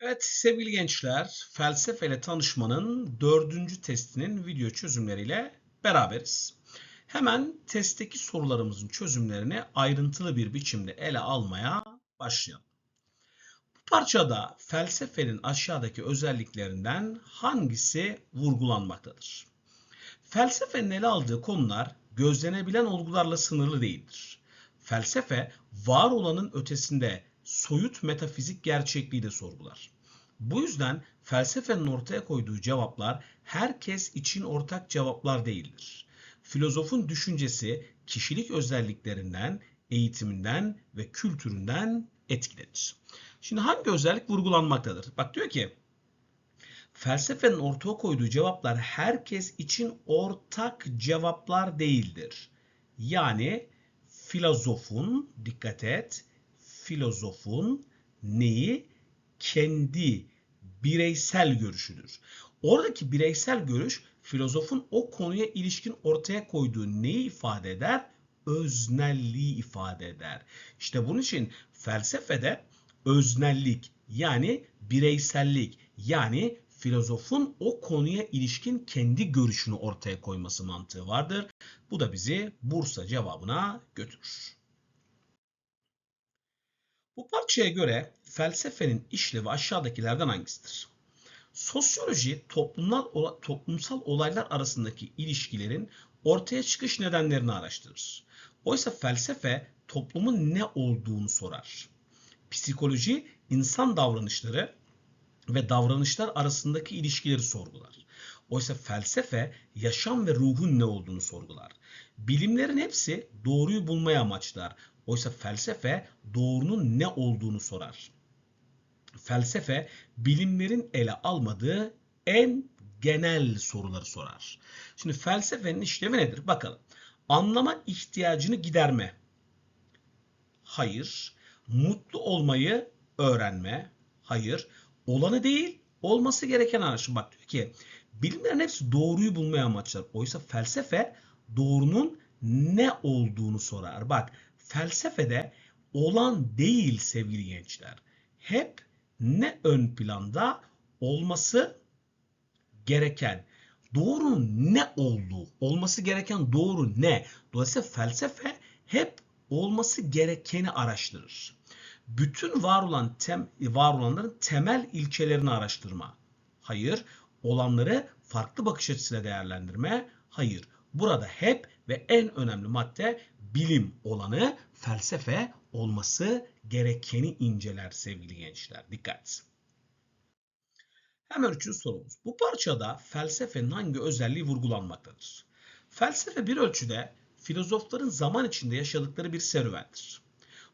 Evet sevgili gençler, felsefeyle tanışmanın dördüncü testinin video çözümleriyle beraberiz. Hemen testteki sorularımızın çözümlerini ayrıntılı bir biçimde ele almaya başlayalım. Bu parçada felsefenin aşağıdaki özelliklerinden hangisi vurgulanmaktadır? Felsefenin ele aldığı konular gözlenebilen olgularla sınırlı değildir. Felsefe var olanın ötesinde soyut metafizik gerçekliği de sorgular. Bu yüzden felsefenin ortaya koyduğu cevaplar herkes için ortak cevaplar değildir. Filozofun düşüncesi kişilik özelliklerinden, eğitiminden ve kültüründen etkilenir. Şimdi hangi özellik vurgulanmaktadır? Bak diyor ki felsefenin ortaya koyduğu cevaplar herkes için ortak cevaplar değildir. Yani filozofun, dikkat et, filozofun neyi? Kendi bireysel görüşüdür. Oradaki bireysel görüş filozofun o konuya ilişkin ortaya koyduğu neyi ifade eder? Öznelliği ifade eder. İşte bunun için felsefede öznellik yani bireysellik yani filozofun o konuya ilişkin kendi görüşünü ortaya koyması mantığı vardır. Bu da bizi Bursa cevabına götürür. Bu parçaya göre felsefenin işlevi aşağıdakilerden hangisidir? Sosyoloji toplumsal, toplumsal olaylar arasındaki ilişkilerin ortaya çıkış nedenlerini araştırır. Oysa felsefe toplumun ne olduğunu sorar. Psikoloji insan davranışları ve davranışlar arasındaki ilişkileri sorgular. Oysa felsefe yaşam ve ruhun ne olduğunu sorgular. Bilimlerin hepsi doğruyu bulmaya amaçlar. Oysa felsefe doğrunun ne olduğunu sorar. Felsefe bilimlerin ele almadığı en genel soruları sorar. Şimdi felsefenin işlevi nedir? Bakalım. Anlama ihtiyacını giderme. Hayır. Mutlu olmayı öğrenme. Hayır. Olanı değil, olması gereken araştırma. Bak diyor ki bilimlerin hepsi doğruyu bulmaya amaçlar. Oysa felsefe doğrunun ne olduğunu sorar. Bak felsefede olan değil sevgili gençler. Hep ne ön planda olması gereken doğrunun ne olduğu, olması gereken doğru ne? Dolayısıyla felsefe hep olması gerekeni araştırır. Bütün var olan tem, var olanların temel ilkelerini araştırma. Hayır, olanları farklı bakış açısıyla değerlendirme. Hayır. Burada hep ve en önemli madde bilim olanı felsefe olması gerekeni inceler sevgili gençler. Dikkat. Hemen üçüncü sorumuz. Bu parçada felsefenin hangi özelliği vurgulanmaktadır? Felsefe bir ölçüde filozofların zaman içinde yaşadıkları bir serüvendir.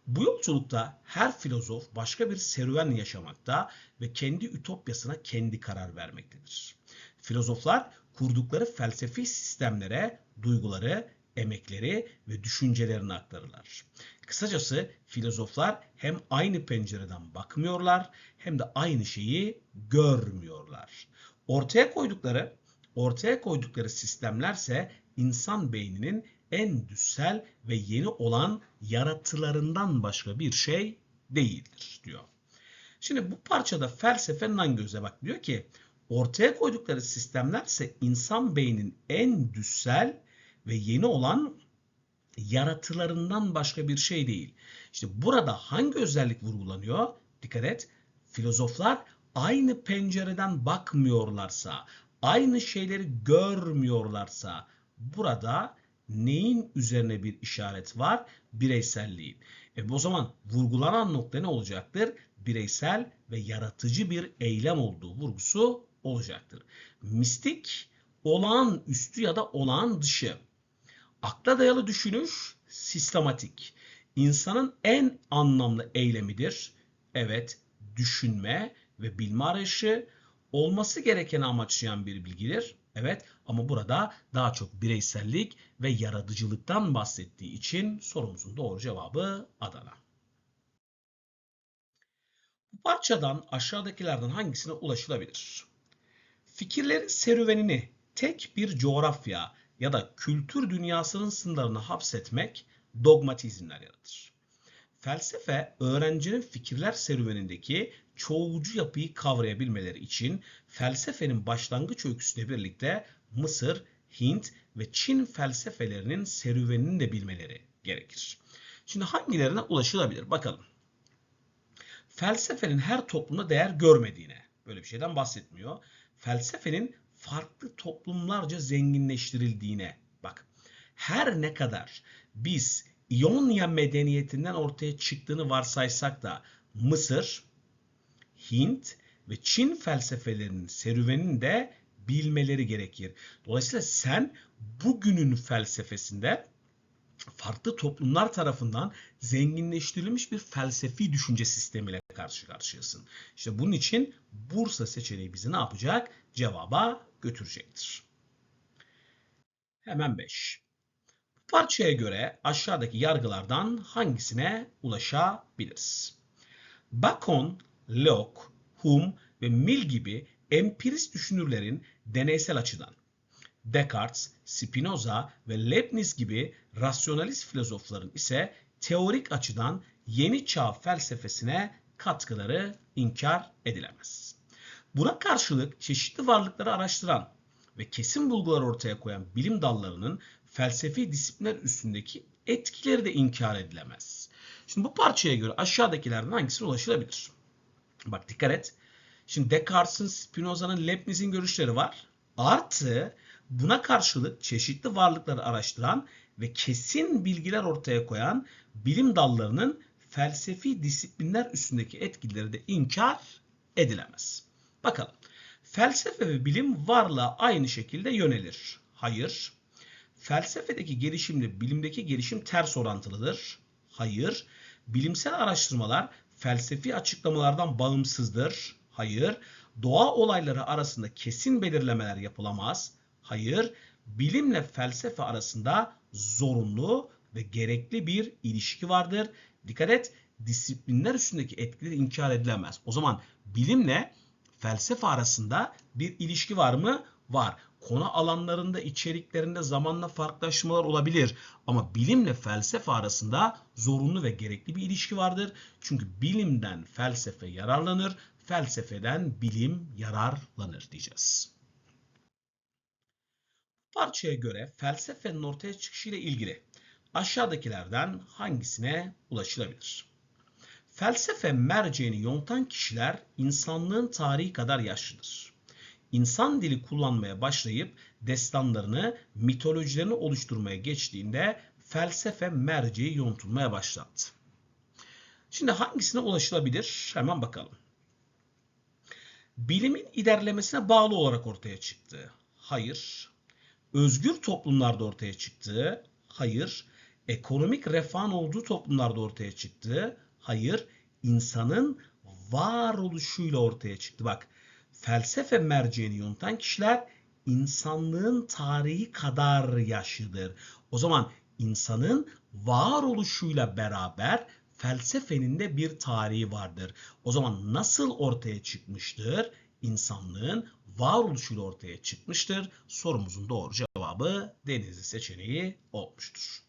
Bu yolculukta her filozof başka bir serüven yaşamakta ve kendi ütopyasına kendi karar vermektedir. Filozoflar kurdukları felsefi sistemlere duyguları, emekleri ve düşüncelerini aktarırlar. Kısacası filozoflar hem aynı pencereden bakmıyorlar hem de aynı şeyi görmüyorlar. Ortaya koydukları ortaya koydukları sistemlerse insan beyninin en düssel ve yeni olan yaratılarından başka bir şey değildir diyor. Şimdi bu parçada felsefenin hangi göze bak diyor ki ortaya koydukları sistemlerse insan beyninin en düssel ve yeni olan yaratılarından başka bir şey değil. İşte burada hangi özellik vurgulanıyor? Dikkat et. Filozoflar aynı pencereden bakmıyorlarsa, aynı şeyleri görmüyorlarsa burada neyin üzerine bir işaret var? Bireyselliğin. E o zaman vurgulanan nokta ne olacaktır? Bireysel ve yaratıcı bir eylem olduğu vurgusu olacaktır. Mistik olağan üstü ya da olağan dışı. Akla dayalı düşünüş sistematik. İnsanın en anlamlı eylemidir. Evet, düşünme ve bilme arayışı olması gerekeni amaçlayan bir bilgidir. Evet ama burada daha çok bireysellik ve yaratıcılıktan bahsettiği için sorumuzun doğru cevabı Adana. Bu parçadan aşağıdakilerden hangisine ulaşılabilir? Fikirlerin serüvenini tek bir coğrafya ya da kültür dünyasının sınırlarına hapsetmek dogmatizmler yaratır. Felsefe öğrencinin fikirler serüvenindeki çoğulcu yapıyı kavrayabilmeleri için felsefenin başlangıç öyküsüyle birlikte Mısır, Hint ve Çin felsefelerinin serüvenini de bilmeleri gerekir. Şimdi hangilerine ulaşılabilir? Bakalım. Felsefenin her toplumda değer görmediğine, böyle bir şeyden bahsetmiyor. Felsefenin farklı toplumlarca zenginleştirildiğine, bak her ne kadar biz İonya medeniyetinden ortaya çıktığını varsaysak da Mısır, Hint ve Çin felsefelerinin serüvenini de bilmeleri gerekir. Dolayısıyla sen bugünün felsefesinde farklı toplumlar tarafından zenginleştirilmiş bir felsefi düşünce sistemiyle karşı karşıyasın. İşte bunun için Bursa seçeneği bizi ne yapacak? Cevaba götürecektir. Hemen 5. Parçaya göre aşağıdaki yargılardan hangisine ulaşabiliriz? Bacon, Locke, Hume ve Mill gibi empirist düşünürlerin deneysel açıdan, Descartes, Spinoza ve Leibniz gibi rasyonalist filozofların ise teorik açıdan yeni çağ felsefesine katkıları inkar edilemez. Buna karşılık çeşitli varlıkları araştıran ve kesin bulgular ortaya koyan bilim dallarının felsefi disiplinler üstündeki etkileri de inkar edilemez. Şimdi bu parçaya göre aşağıdakilerden hangisine ulaşılabilir? Bak dikkat et. Şimdi Descartes'in, Spinoza'nın, Leibniz'in görüşleri var. Artı buna karşılık çeşitli varlıkları araştıran ve kesin bilgiler ortaya koyan bilim dallarının felsefi disiplinler üstündeki etkileri de inkar edilemez. Bakalım. Felsefe ve bilim varlığa aynı şekilde yönelir. Hayır. Felsefedeki gelişimle bilimdeki gelişim ters orantılıdır. Hayır. Bilimsel araştırmalar felsefi açıklamalardan bağımsızdır. Hayır. Doğa olayları arasında kesin belirlemeler yapılamaz. Hayır. Bilimle felsefe arasında zorunlu ve gerekli bir ilişki vardır. Dikkat et, disiplinler üstündeki etkileri inkar edilemez. O zaman bilimle felsefe arasında bir ilişki var mı? Var. Konu alanlarında, içeriklerinde zamanla farklılaşmalar olabilir. Ama bilimle felsefe arasında zorunlu ve gerekli bir ilişki vardır. Çünkü bilimden felsefe yararlanır, felsefeden bilim yararlanır diyeceğiz. Parçaya göre felsefenin ortaya çıkışıyla ilgili aşağıdakilerden hangisine ulaşılabilir? Felsefe merceğini yontan kişiler insanlığın tarihi kadar yaşlıdır. İnsan dili kullanmaya başlayıp destanlarını, mitolojilerini oluşturmaya geçtiğinde felsefe merceği yontulmaya başladı. Şimdi hangisine ulaşılabilir? Hemen bakalım. Bilimin ilerlemesine bağlı olarak ortaya çıktı. Hayır. Özgür toplumlarda ortaya çıktı. Hayır. Ekonomik refahın olduğu toplumlarda ortaya çıktı. Hayır. insanın varoluşuyla ortaya çıktı. Bak felsefe merceğini yontan kişiler insanlığın tarihi kadar yaşlıdır. O zaman insanın varoluşuyla beraber felsefenin de bir tarihi vardır. O zaman nasıl ortaya çıkmıştır? İnsanlığın varoluşuyla ortaya çıkmıştır. Sorumuzun doğru cevabı Denizli seçeneği olmuştur.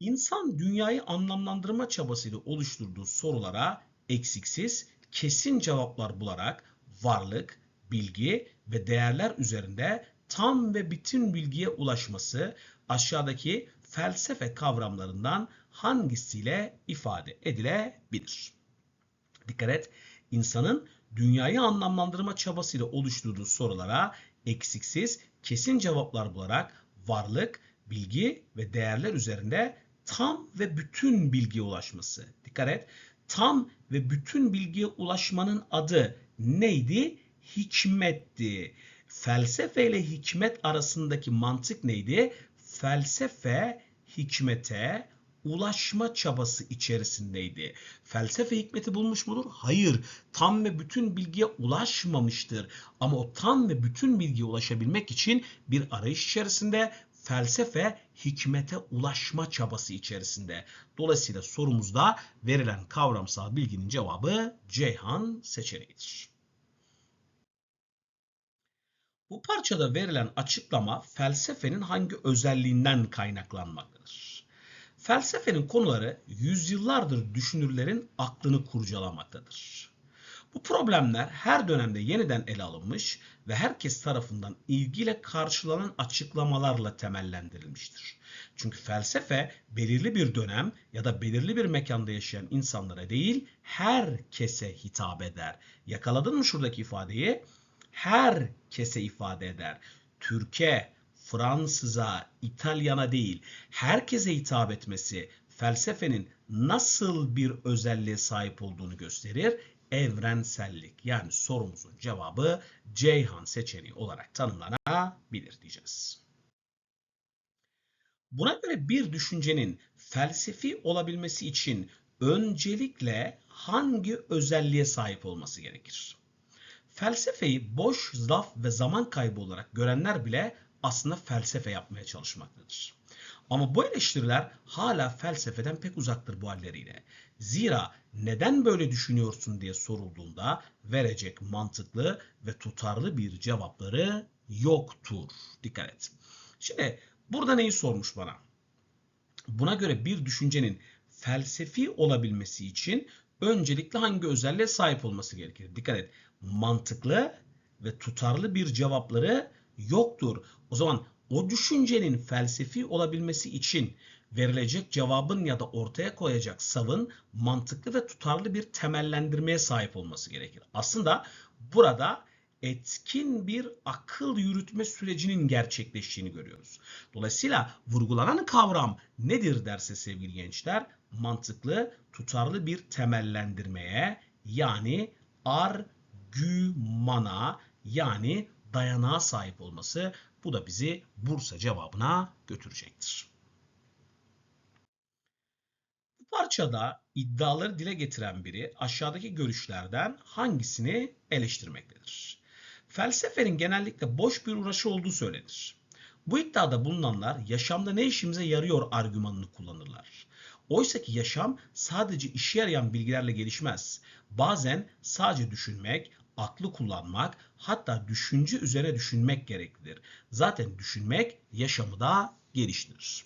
İnsan dünyayı anlamlandırma çabasıyla oluşturduğu sorulara eksiksiz, kesin cevaplar bularak varlık, bilgi ve değerler üzerinde tam ve bütün bilgiye ulaşması aşağıdaki felsefe kavramlarından hangisiyle ifade edilebilir? Dikkat et, insanın dünyayı anlamlandırma çabasıyla oluşturduğu sorulara eksiksiz, kesin cevaplar bularak varlık, bilgi ve değerler üzerinde tam ve bütün bilgiye ulaşması. Dikkat et, tam ve bütün bilgiye ulaşmanın adı neydi? Hikmetti. Felsefe ile hikmet arasındaki mantık neydi? Felsefe hikmete ulaşma çabası içerisindeydi. Felsefe hikmeti bulmuş mudur? Hayır. Tam ve bütün bilgiye ulaşmamıştır. Ama o tam ve bütün bilgiye ulaşabilmek için bir arayış içerisinde felsefe hikmete ulaşma çabası içerisinde. Dolayısıyla sorumuzda verilen kavramsal bilginin cevabı Ceyhan seçeneğidir. Bu parçada verilen açıklama felsefenin hangi özelliğinden kaynaklanmaktadır? Felsefenin konuları yüzyıllardır düşünürlerin aklını kurcalamaktadır. Bu problemler her dönemde yeniden ele alınmış ve herkes tarafından ilgiyle karşılanan açıklamalarla temellendirilmiştir. Çünkü felsefe belirli bir dönem ya da belirli bir mekanda yaşayan insanlara değil, herkese hitap eder. Yakaladın mı şuradaki ifadeyi? Herkese ifade eder. Türkiye, Fransız'a, İtalyana değil, herkese hitap etmesi felsefenin nasıl bir özelliğe sahip olduğunu gösterir evrensellik. Yani sorumuzun cevabı Ceyhan seçeneği olarak tanımlanabilir diyeceğiz. Buna göre bir düşüncenin felsefi olabilmesi için öncelikle hangi özelliğe sahip olması gerekir? Felsefeyi boş, zaf ve zaman kaybı olarak görenler bile aslında felsefe yapmaya çalışmaktadır. Ama bu eleştiriler hala felsefeden pek uzaktır bu halleriyle. Zira neden böyle düşünüyorsun diye sorulduğunda verecek mantıklı ve tutarlı bir cevapları yoktur. Dikkat et. Şimdi burada neyi sormuş bana? Buna göre bir düşüncenin felsefi olabilmesi için öncelikle hangi özelliğe sahip olması gerekir? Dikkat et. Mantıklı ve tutarlı bir cevapları yoktur. O zaman o düşüncenin felsefi olabilmesi için verilecek cevabın ya da ortaya koyacak savın mantıklı ve tutarlı bir temellendirmeye sahip olması gerekir. Aslında burada etkin bir akıl yürütme sürecinin gerçekleştiğini görüyoruz. Dolayısıyla vurgulanan kavram nedir derse sevgili gençler? Mantıklı, tutarlı bir temellendirmeye yani argümana yani dayanağa sahip olması bu da bizi Bursa cevabına götürecektir. Bu parçada iddiaları dile getiren biri aşağıdaki görüşlerden hangisini eleştirmektedir? Felsefenin genellikle boş bir uğraşı olduğu söylenir. Bu iddiada bulunanlar yaşamda ne işimize yarıyor argümanını kullanırlar. Oysa ki yaşam sadece işe yarayan bilgilerle gelişmez. Bazen sadece düşünmek, aklı kullanmak, hatta düşünce üzere düşünmek gereklidir. Zaten düşünmek yaşamı da geliştirir.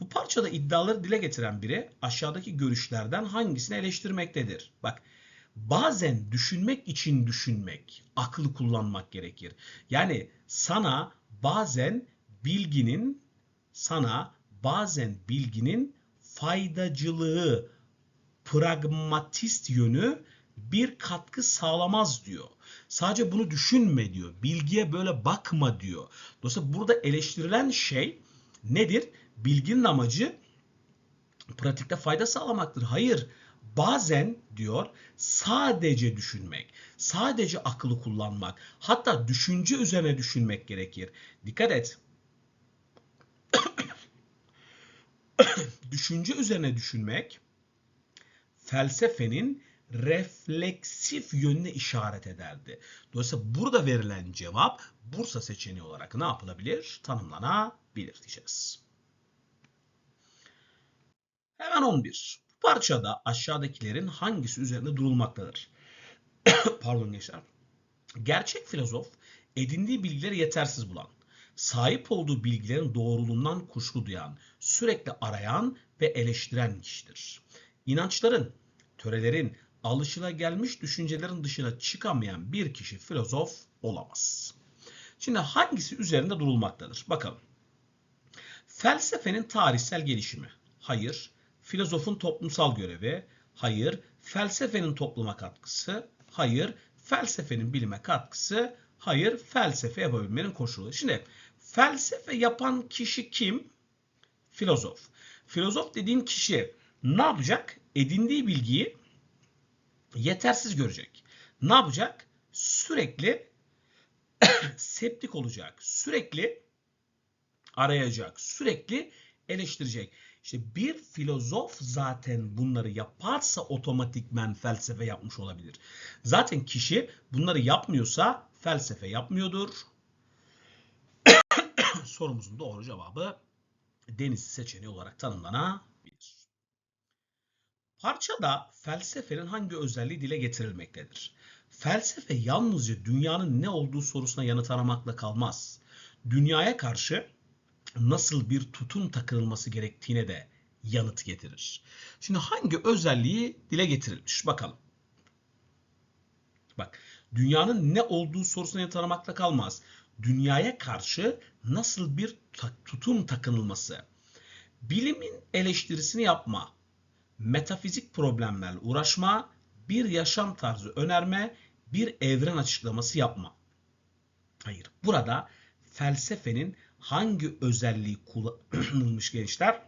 Bu parçada iddiaları dile getiren biri aşağıdaki görüşlerden hangisini eleştirmektedir? Bak bazen düşünmek için düşünmek, aklı kullanmak gerekir. Yani sana bazen bilginin sana bazen bilginin faydacılığı, pragmatist yönü bir katkı sağlamaz diyor. Sadece bunu düşünme diyor. Bilgiye böyle bakma diyor. Dolayısıyla burada eleştirilen şey nedir? Bilginin amacı pratikte fayda sağlamaktır. Hayır. Bazen diyor sadece düşünmek, sadece akıllı kullanmak, hatta düşünce üzerine düşünmek gerekir. Dikkat et. düşünce üzerine düşünmek felsefenin refleksif yönüne işaret ederdi. Dolayısıyla burada verilen cevap Bursa seçeneği olarak ne yapılabilir? Tanımlanabilir diyeceğiz. Hemen 11. Bu parçada aşağıdakilerin hangisi üzerinde durulmaktadır? Pardon gençler. Gerçek filozof edindiği bilgileri yetersiz bulan, sahip olduğu bilgilerin doğruluğundan kuşku duyan, sürekli arayan ve eleştiren kişidir. İnançların, törelerin, alışılagelmiş düşüncelerin dışına çıkamayan bir kişi filozof olamaz. Şimdi hangisi üzerinde durulmaktadır? Bakalım. Felsefenin tarihsel gelişimi. Hayır. Filozofun toplumsal görevi. Hayır. Felsefenin topluma katkısı. Hayır. Felsefenin bilime katkısı. Hayır. Felsefe yapabilmenin koşulu. Şimdi felsefe yapan kişi kim? Filozof. Filozof dediğin kişi ne yapacak? Edindiği bilgiyi yetersiz görecek. Ne yapacak? Sürekli septik olacak. Sürekli arayacak. Sürekli eleştirecek. İşte bir filozof zaten bunları yaparsa otomatikmen felsefe yapmış olabilir. Zaten kişi bunları yapmıyorsa felsefe yapmıyordur. Sorumuzun doğru cevabı deniz seçeneği olarak tanımlanabilir. Parçada felsefenin hangi özelliği dile getirilmektedir? Felsefe yalnızca dünyanın ne olduğu sorusuna yanıt aramakla kalmaz. Dünyaya karşı nasıl bir tutum takılması gerektiğine de yanıt getirir. Şimdi hangi özelliği dile getirilmiş? Bakalım. Bak, dünyanın ne olduğu sorusuna yanıt aramakla kalmaz. Dünyaya karşı nasıl bir tutum takınılması, bilimin eleştirisini yapma, metafizik problemlerle uğraşma, bir yaşam tarzı önerme, bir evren açıklaması yapma. Hayır, burada felsefenin hangi özelliği kullanılmış gençler?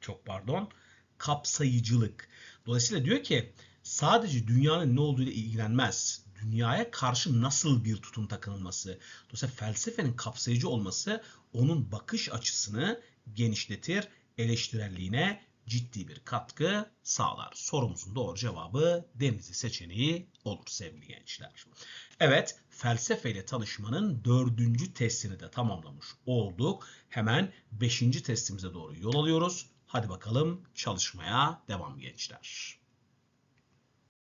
Çok pardon. Kapsayıcılık. Dolayısıyla diyor ki sadece dünyanın ne olduğuyla ilgilenmez. Dünyaya karşı nasıl bir tutum takınılması. Dolayısıyla felsefenin kapsayıcı olması onun bakış açısını genişletir, eleştirelliğine ciddi bir katkı sağlar. Sorumuzun doğru cevabı Denizli seçeneği olur sevgili gençler. Evet, felsefeyle tanışmanın dördüncü testini de tamamlamış olduk. Hemen beşinci testimize doğru yol alıyoruz. Hadi bakalım çalışmaya devam gençler.